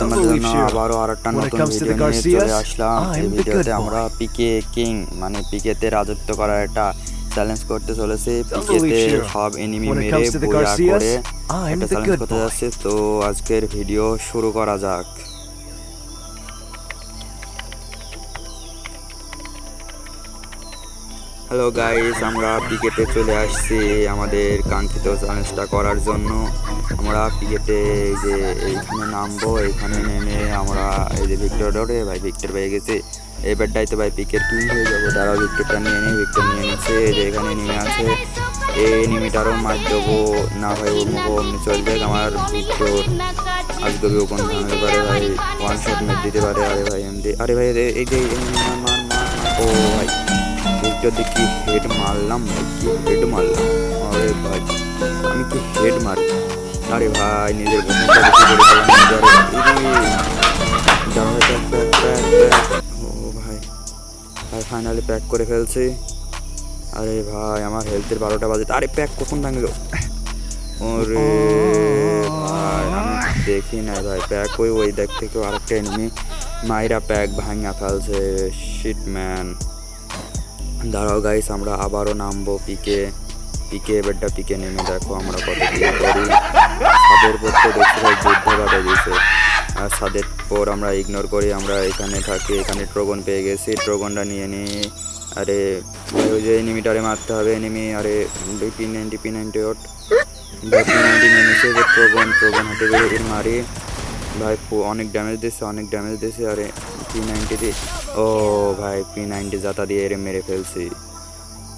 তোমাদের জন্য. আবারও আরেকটা নতুন ভিডিও নিয়ে চলে আসলাম। I এই ভিডিওতে আমরা পিকে কিং মানে পিকেতে রাজত্ব করার একটা চ্যালেঞ্জ করতে চলেছি। পিকেতে সব এনিমি মেরে বইয়া করে একটা চ্যালেঞ্জ করতে যাচ্ছে। তো আজকের ভিডিও শুরু করা যাক। হ্যালো গাইস আমরা পিকেতে চলে আসছি আমাদের কাঙ্ক্ষিত চ্যালেঞ্জটা করার জন্য আমরা এই যে এইখানে নামবো এইখানে নেমে আমরা এই যে ভিক্টর ডরে ভাই ভিক্টর পেয়ে গেছে এবারটাই তো ভাই পিকের কিং হয়ে যাব তারা ভিক্টরটা নিয়ে নিই ভিক্টর নিয়ে নিচ্ছে যে এখানে নেমে আছে এই নিমিটারও মার দেবো না ভাই ওর মুখে অমনি চল যাক আমার ভিক্টর আজকে ওপেন ভাঙতে পারে ভাই ওয়ান শট মেট দিতে পারে আরে ভাই এমনি আরে ভাই এই যে মার মার। ও ভাই ভিক্টর দেখি হেড মারলাম কি হেড মারলাম? আরে ভাই, আমি কি হেড মারি আরে ভাই, নিজের। ও ভাই ভাই ফাইনালি প্যাক করে ফেলছি। আরে ভাই, আমার হেলথের বারোটা বাজে। আরে প্যাক কখন ভাঙলো? ওরে ভাই, আমি দেখি না ভাই প্যাক ওই ওই দেখ থেকে আরেকটা এনিমি মাইরা প্যাক ভাঙা ফেলছে। শিট ম্যান দাঁড়াও গাইস আমরা আবারও নামবো পিকে। পিকে, এবারটা পিকে নেমে দেখো আমরা কত কি করি। ছাদের পর তো দেখছি ভাই যুদ্ধ বাধা দিয়েছে। আর ছাদের পর আমরা ইগনোর করি, আমরা এখানে থাকি, এখানে ট্রগন পেয়ে গেছি ট্রগনটা নিয়ে নিই আরে ওই যে এনিমিটারে মারতে হবে এনিমি আরে পি নাইনটি পি নাইনটি ওট। পি নাইনটি নিয়ে নিচ্ছে যে ট্রগন ট্রগন হাতে করে মারি। ভাই অনেক ড্যামেজ দিচ্ছে অনেক ড্যামেজ দিচ্ছে আরে পি নাইনটি দিয়ে ও ভাই পি নাইনটি জাতা দিয়ে এরে মেরে ফেলছি।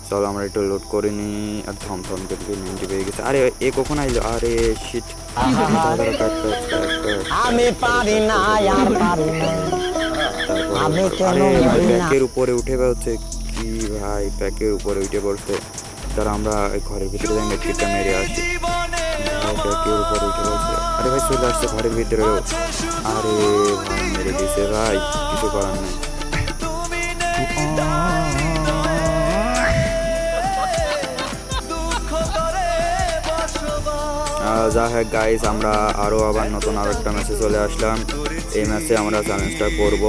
চলো আমরা একটু লোড করে নিই আর থম থম করে পি নাইনটি পেয়ে গেছে। আরে এ কখন আইলো? আরে শিট আমি পারি না আর পারি না। আমি কেন? প্যাকের উপরে উঠে পড়ছে কি ভাই প্যাকের উপরে উঠে পড়ছে। তার আমরা এই ঘরের ভিতরে যাই মেট্রিকটা মেরে আসি। প্যাকের উপরে উঠে পড়ছে। আরে ভাই চলে আসছে ঘরের ভিতরেও আরে ভাই মেরে দিছে ভাই কিছু করার নেই। যা হোক গাইস আমরা আরও আবার নতুন আরও একটা ম্যাচে চলে আসলাম। এই ম্যাচে আমরা চ্যালেঞ্জটা করব।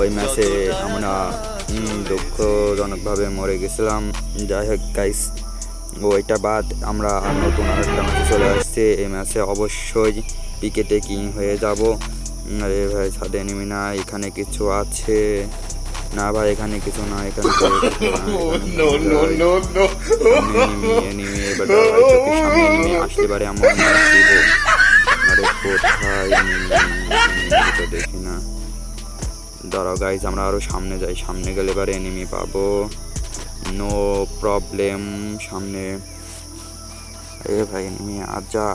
ওই ম্যাচে আমরা দুঃখজনকভাবে মরে গেছিলাম। যাই হোক গাইস ওইটা বাদ, আমরা আর নতুন আর একটা ম্যাচে চলে আসছি। এই ম্যাচে অবশ্যই পিকেটে কিং হয়ে যাব। আরে ভাই ছাদে নেমি না, এখানে কিছু আছে। না ভাই এখানে কিছু না এখানে তো কিছু না, এখানে ভাই। এনিমি এনিমি এবার ভাই চোখের সামনে এনিমি আসলে পারে আমার আরে কোথায়? দেখি না। দাঁড়াও গাইজ আমরা আরও সামনে যাই। সামনে গেলে এবার এনিমি পাবো। নো প্রবলেম সামনে। এ ভাই এনিমি আজা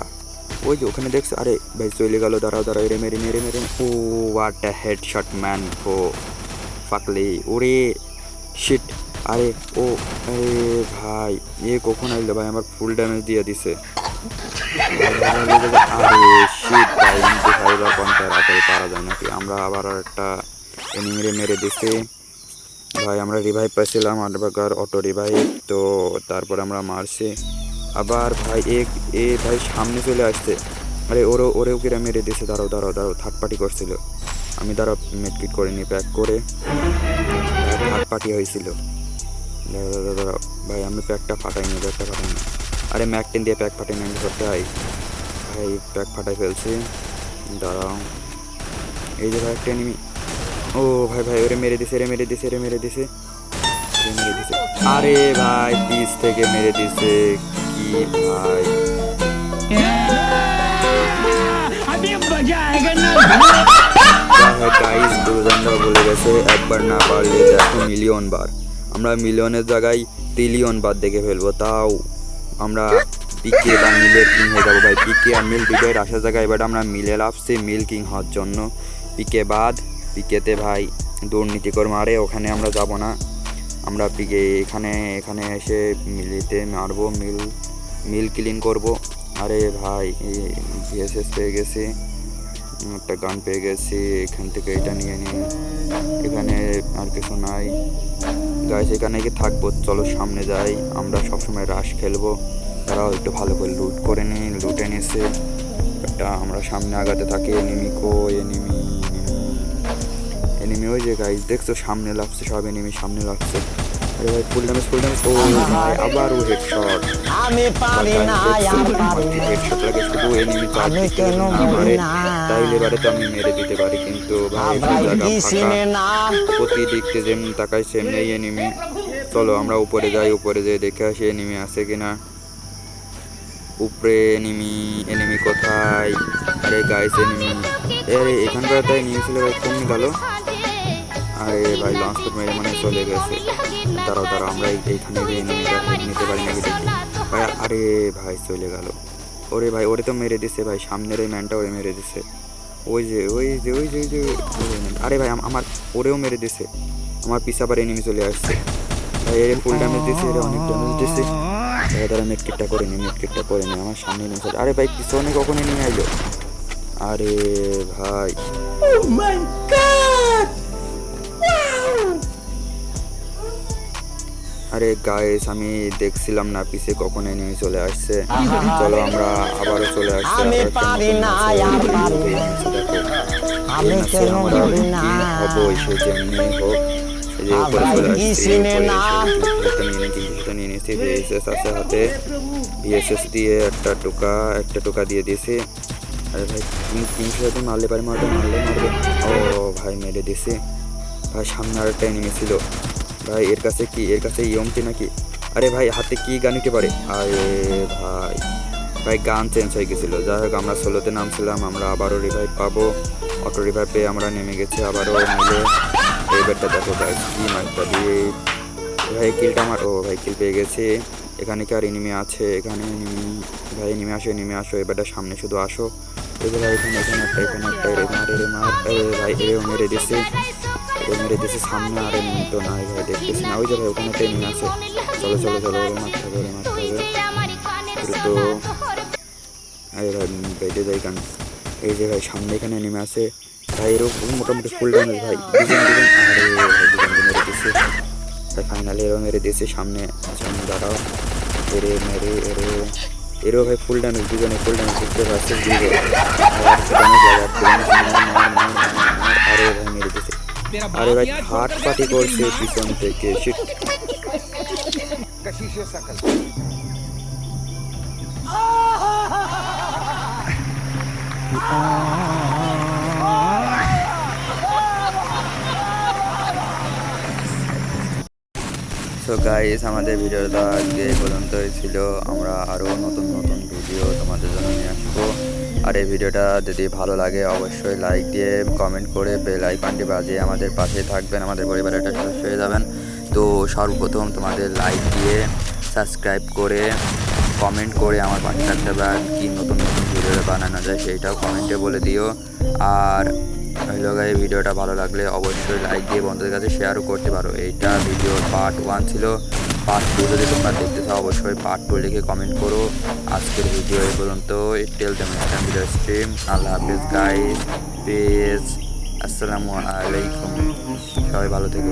ওই যে ওখানে দেখছ? আরে ভাই চলে গেল দাঁড়াও দাঁড়াও রে মেরে মেরে মেরে ও what a headshot man oh ফাকলি, ওরে শিট আরে, ও, আরে ভাই, এ কখন আইলো ভাই? আমার ফুল ড্যামেজ দিয়ে দিছে। আরে শিট ভাই আর পয়েন্টার আপেল পারা যায় নাকি? আমরা আবার একটা এনিমিরে মেরে দিছি। ভাই, আমরা রিভাইভ পাইছিলাম আট অটো রিভাইভ তো তারপর আমরা মারছি। আবার ভাই, এ এ ভাই সামনে চলে আসছে। আরে ওরও, ওরেও কিরা মেরে দিছে। দাঁড়াও দাঁড়াও দাঁড়াও থার্ড পার্টি করছিল। আমি দাঁড়াও মেডকিট করে নিই প্যাক করে থার্ড পার্টি হয়েছিল। দাঁড়াও দাঁড়াও ভাই, আমি প্যাকটা ফাটাইনি প্যাকটা ফাটাইনি আরে ম্যাক টেন দিয়ে প্যাক ফাটাই আমি করতে হয় ভাই প্যাক ফাটাই ফেলছি। দাঁড়াও। এই যে ভাই, একটা এনিমি ও, ভাই ভাই, ওরে মেরে দিছে, রে মেরে দিছে, রে মেরে দিছে। মেরে দিছে। আরে ভাই পিস থেকে মেরে দিছে। কি ভাই। গাইস দুর্গন্ধা বলে গেছে, একবার না পারলে দেখো মিলিয়ন বার। আমরা মিলিয়নের জায়গায় ট্রিলিয়ন বার দেখে ফেলব, তাও। আমরা পিকে বা মিলের কিং হয়ে যাব, ভাই। পিকে আর মিল দুটোই আসার জায়গায়, এবার আমরা মিলে লাভছি মিল কিং হওয়ার জন্য। পিকে বাদ পিকেতে ভাই দুর্নীতিকর মারে ওখানে আমরা যাব না। আমরা পিকে এখানে এখানে এসে মিলিতে মারবো মিল মিল ক্লিন করব। আরে ভাই ভিএসএস পেয়ে গেছি। একটা গান পেয়ে গেছি, এখান থেকে এটা নিয়ে নিই এখানে আর কিছু নাই। গাইস এখানে কি থাকব? চলো সামনে যাই। আমরা সবসময় রাশ খেলব। তারাও একটু ভালো করে লুট করে নিই লুটে একটা একটা আমরা সামনে আগাতে থাকি এনিমি কো এনিমি এনিমি ওই যে গাইস দেখছ সামনে লাগছে, সব এনিমি সামনে লাগছে। আরে ভাই ফুল ড্যামেজ ফুল ড্যামেজ ও ভাই হেডশট আমি পারি না আর পারি না হেডশট লাগে শুধু এনিমি আমি কেন? তাইলে তো আমি মেরে দিতে পারি কিন্তু ভাই ফাঁকা না প্রতি তাকাই এনিমি চলো আমরা উপরে যাই উপরে যেয়ে দেখে আসি এনিমি আছে কিনা উপরে এনিমি এনিমি কোথায় আরে গাইস এনিমি এখানকার তাই এনিমি ছিল ভাই কমে গেল আরে ভাই লঞ্চ পেট মেরে মানে চলে গেছে। দাঁড়াও দাঁড়াও আমরা এইখানে এনিমিটা নিতে পারি নাকি দেখি ভাই আরে ভাই চলে গেল। ওরে ভাই ওরে তো মেরে দিছে ভাই সামনের এই ম্যানটা ওরে মেরে দিছে। ওই যে ওই যে ওই যে ওই যে। আরে ভাই আমার ওরেও মেরে দিছে। আমার পিছা আবার এনিমি চলে আসছে। ভাই এর ফুল ড্যামেজ দিছে এর অনেক ড্যামেজ দিছে। ভাই তারা মেটকিটটা করে নি মেটকিটটা করে নি আমার সামনে এনিমি চলে আরে ভাই পিছনে কখন এনিমি আইলো। আরে ভাই। আরে গাইস আমি দেখছিলাম না পিছে কখন এনিমি চলে আসছে। চলো আমরা আবারও চলে আসছি হব সে যেমনি হোক যে উপরে চলে আসছি নিয়ে নিয়ে নিয়েছি ভিএসএস আছে হাতে। ভিএসএস দিয়ে একটা টোকা একটা টোকা দিয়ে দিয়েছি। আরে ভাই তুমি তিনশো একদম মারলে পারে মারবে মারলে মারবে। ও ভাই মেরে দিছে ভাই সামনে আর একটা এনিমি ছিল। ভাই, এর কাছে কি, এর কাছে ইয়মটি নাকি? আরে ভাই, হাতে কি গান নিতে পারে আরে ভাই ভাই, গান চেঞ্জ হয়ে গেছিল। যাই হোক, আমরা ষোলোতে নামছিলাম, আমরা আবারও রিভাইভ পাবো। অটো রিভাইভ পেয়ে আমরা নেমে গেছি আবারও মিলে। ব্যাটটা দেখো ভাই কি মারটা দিয়ে। ভাই কিলটা আমার, ও ভাই কিল পেয়ে গেছে। এখানে কি আর এনিমি আছে? এখানে ভাই এনিমি আসো এনিমি আসো, এবারটা সামনে শুধু আসো। এবার এখানে এখানে একটা এখানে একটা এরে ভাই এরেও মেরে দিছে। মেরে সামনে আর এনিমি তো নাই ভাই দেখতেছি না। ওই যে ভাই, ওখানে এনিমি আছে। চলো চলো চলো, ওরে মারতে হবে, ওরে মারতে হবে। দ্রুত। যাই গান। এই যে ভাই, সামনে এখানে নেমে আছে। ভাই, এরও মোটামুটি ফুল ড্যামেজ ভাই। মেরে দিছে। ভাই ফাইনালি এরও মেরে দিয়েছে সামনে সামনে দাঁড়াও। এরে, মেরে, এরে। এরও ভাই ফুল ড্যামেজ দুজনে ফুল ড্যামেজ বুঝতে পারছে, দুজন। আরে ভাই থার্ড পার্টি করছে পিছন থেকে shit। সো গাইস আমাদের ভিডিওটা আজকে পর্যন্তই ছিল আমরা আরও নতুন নতুন ভিডিও তোমাদের জন্য নিয়ে আসব আর এই ভিডিওটা যদি ভালো লাগে, অবশ্যই লাইক দিয়ে কমেন্ট করে বেল আইকনটি বাজিয়ে আমাদের পাশে থাকবেন, আমাদের পরিবারের একটা সদস্য হয়ে যাবেন। তো সর্বপ্রথম তোমাদের লাইক দিয়ে সাবস্ক্রাইব করে কমেন্ট করে আমার পাশে থাকতে আর কি নতুন নতুন ভিডিও বানানো যায় সেইটাও কমেন্টে বলে দিও। আর এই ভিডিওটা ভালো লাগলে অবশ্যই লাইক দিয়ে বন্ধুদের কাছে শেয়ারও করতে পারো। এইটা ভিডিওর পার্ট ওয়ান ছিল। পার্ট টু যদি তোমরা দেখতে চাও, অবশ্যই পার্ট টু লিখে কমেন্ট করো। আজকের ভিডিও এই পর্যন্ত। টেল দ্য স্ট্রিম আল্লাহ হাফিজ গাইজ পেজ আসসালামু আলাইকুম। সবাই ভালো থেকো।